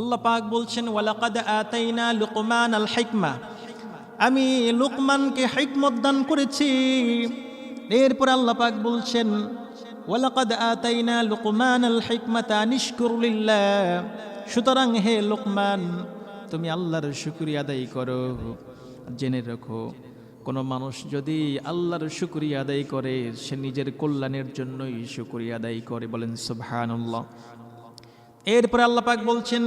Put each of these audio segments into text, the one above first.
আল্লাহ পাক বলছেন, ওয়ালাকাদ আতাইনা লুকমান আল হিকমা। আমি লুকমানকে হিকমত দান করেছি। এরপর আল্লাহ পাক বলছেন, ওয়ালাকাদ আতাইনা লুকমান আল হিকমাতা নিষ্কুরুলিল্লাহ সুতরাং হে লুকমান, তুমি আল্লাহর শুকরিয়া আদায় করো। জেনে রাখো, কোনো মানুষ যদি আল্লাহর শুকরিয়া আদায় করে, সে নিজের কল্যাণের জন্যই শুকরিয়া আদায় করে বলেন, সুবহানাল্লাহ। এরপরে আল্লাপাক বলছেন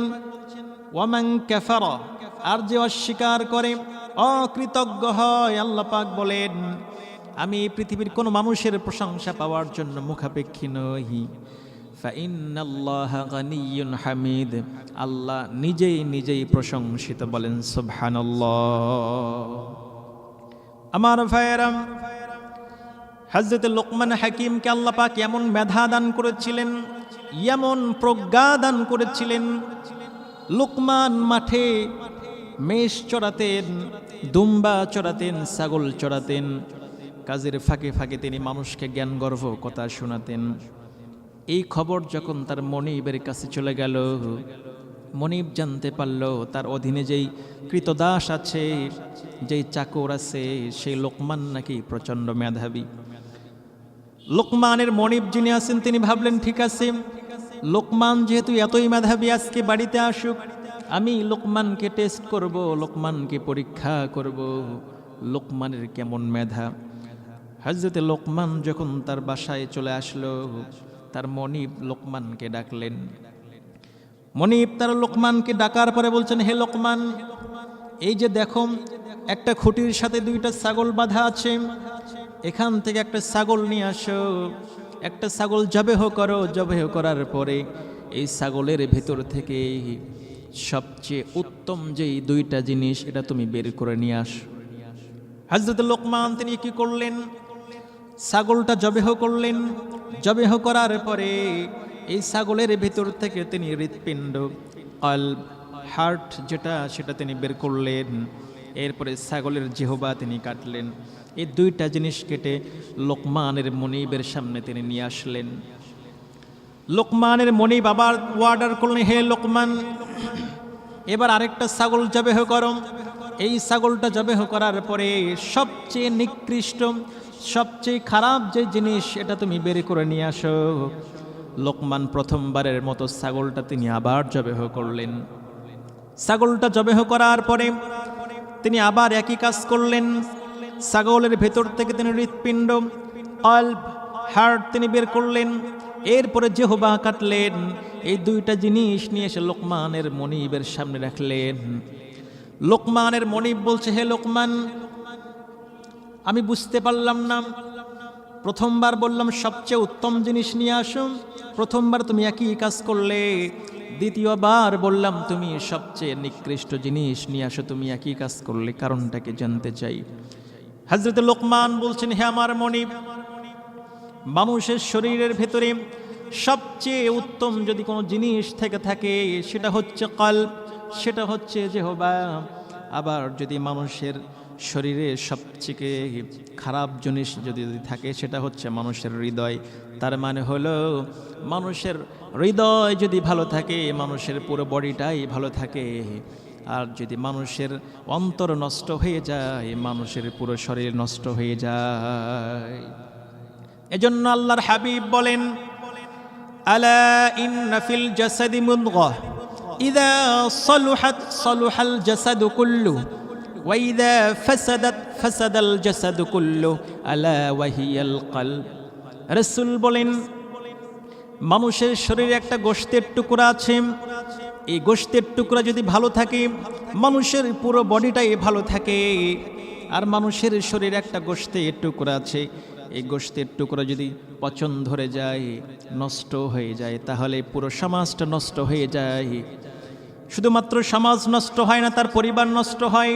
ওয়ামাং কাফার আর যে অস্বীকার করে, অকৃতজ্ঞ হয় আল্লাপাক বলেন, আমি পৃথিবীর কোনো মানুষের প্রশংসা পাওয়ার জন্য মুখাপেক্ষী গানিয়ুন হামিদ আল্লাহ নিজেই নিজেই প্রশংসিত বলেন, সুবহানাল্লাহ আমার ভাইয়েরাম হজরত লোকমান হাকিমকে আল্লাহ পাক এমন মেধা দান করেছিলেন এমন প্রজ্ঞা দান করেছিলেন। লোকমান মাঠে মেষ চড়াতেন, দুম্বা চড়াতেন, ছাগল চড়াতেন। কাজের ফাঁকে ফাঁকে তিনি মানুষকে জ্ঞান গর্ভ কথা শোনাতেন। এই খবর যখন তার মনিবের কাছে চলে গেল, মনিব জানতে পারল তার অধীনে যেই কৃতদাস আছে, যেই চাকর আছে, সেই লোকমান নাকি প্রচণ্ড মেধাবী। লোকমানের মনিব যিনি আছেন, তিনি ভাবলেন, ঠিক আছে লোকমান যেহেতু এতই মেধাবী, আজকে বাড়িতে আসুক। আমি লোকমানকে টেস্ট করব, লোকমানকে পরীক্ষা করব। লোকমানের কেমন মেধা? হজরতে লোকমান যখন তার বাসায় চলে আসলো, তার মনিব লোকমানকে ডাকলেন। মনিব তার লোকমানকে ডাকার পরে বলছেন, হে লোকমান, এই যে দেখো, একটা খুঁটির সাথে দুইটা ছাগল বাঁধা আছে। এখান থেকে একটা ছাগল নিয়ে আসো। একটা ছাগল জবেহ করো জবেহ করার পরে এই ছাগলের ভেতর থেকে সবচেয়ে উত্তম যেই দুইটা জিনিস, এটা তুমি বের করে নিয়ে আসো। হাজরত লোকমান, তিনি কি করলেন? ছাগলটা জবেহ করলেন। জবেহ করার পরে এই ছাগলের ভেতর থেকে তিনি হৃৎপিণ্ড কল হার্ট যেটা, সেটা তিনি বের করলেন। এরপরে ছাগলের জেহবা তিনি কাটলেন। এই দুইটা জিনিস কেটে লোকমানের মনিবের সামনে তিনি নিয়ে আসলেন। লোকমানের মনিব আবার ওয়ার্ডার করলেন, হে লোকমান, এবার আরেকটা ছাগল জবেহ করম এই ছাগলটা জবেহ করার পরে সবচেয়ে নিকৃষ্ট, সবচেয়ে খারাপ যে জিনিস, এটা তুমি বের করে নিয়ে আসো। লোকমান প্রথমবারের মতো ছাগলটা তিনি আবার জবেহ করলেন। ছাগলটা জবেহ করার পরে তিনি আবার একই কাজ করলেন। ছাগলের ভেতর থেকে তিনি হৃৎপিণ্ড অল্প হার্ট তিনি বের করলেন। এরপরে জেহবা কাটলেন। এই দুইটা জিনিস নিয়ে এসে লোকমানের মনিবের সামনে রাখলেন। লোকমানের মনিব বলছে, হে লোকমান, আমি বুঝতে পারলাম না। প্রথমবার বললাম, সবচেয়ে উত্তম জিনিস নিয়ে আসো। প্রথমবার তুমি একই কাজ করলে। দ্বিতীয়বার বললাম, তুমি সবচেয়ে নিকৃষ্ট জিনিস নিয়ে আসো, তুমি একই কাজ করলে কারণটাকে জানতে চাই। হজরত লোকমান বলছেন, হে আমার মনিব, মানুষের শরীরের ভেতরে সবচেয়ে উত্তম যদি কোনো জিনিস থেকে থাকে, সেটা হচ্ছে কাল সেটা হচ্ছে যে হবা আবার যদি মানুষের শরীরে সবচেয়ে খারাপ জিনিস যদি থাকে, সেটা হচ্ছে মানুষের হৃদয়। তার মানে হলো, মানুষের হৃদয় যদি ভালো থাকে, মানুষের পুরো বডিটাই ভালো থাকে। আর যদি মানুষের অন্তর নষ্ট হয়ে যায়, মানুষের পুরো শরীর নষ্ট হয়ে যায়। এজন্য আল্লাহর হাবিব বলেন, আলা ইন্না ফিল কুল্লু। ওয়াইদা ফাসাদাত ফাসাদাল জাসাদু কুল্লু আলা ওয়াহিয়াল কলব রাসূল বলেন, মানুষের শরীরে একটা গোশতের টুকরা আছে। এই গোশতের টুকরা যদি ভালো থাকে, মানুষের পুরো বডিটাই ভালো থাকে। আর মানুষের শরীরে একটা গোশতের টুকরা আছে। এই গোশতের টুকরা যদি পচন ধরে যায়, নষ্ট হয়ে যায়, তাহলে পুরো সমাজটা নষ্ট হয়ে যায়। শুধুমাত্র সমাজ নষ্ট হয় না, তার পরিবার নষ্ট হয়।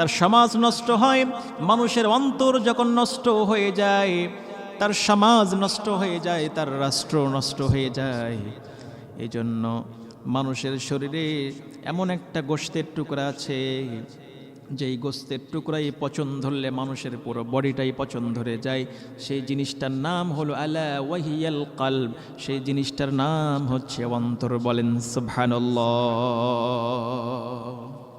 তার সমাজ নষ্ট হয়, মানুষের অন্তর যখন নষ্ট হয়ে যায়, তার সমাজ নষ্ট হয়ে যায়, তার রাষ্ট্র নষ্ট হয়ে যায়। এই জন্য মানুষের শরীরে এমন একটা গোষ্ঠের টুকরা আছে, যেই গোস্তের টুকরাই পচন ধরলে মানুষের পুরো বডিটাই পচন ধরে যায়। সেই জিনিসটার নাম হলো আলা ওয়াহিয়াল কালব। সেই জিনিসটার নাম হচ্ছে অন্তর বলেন সুবহানাল্লাহ।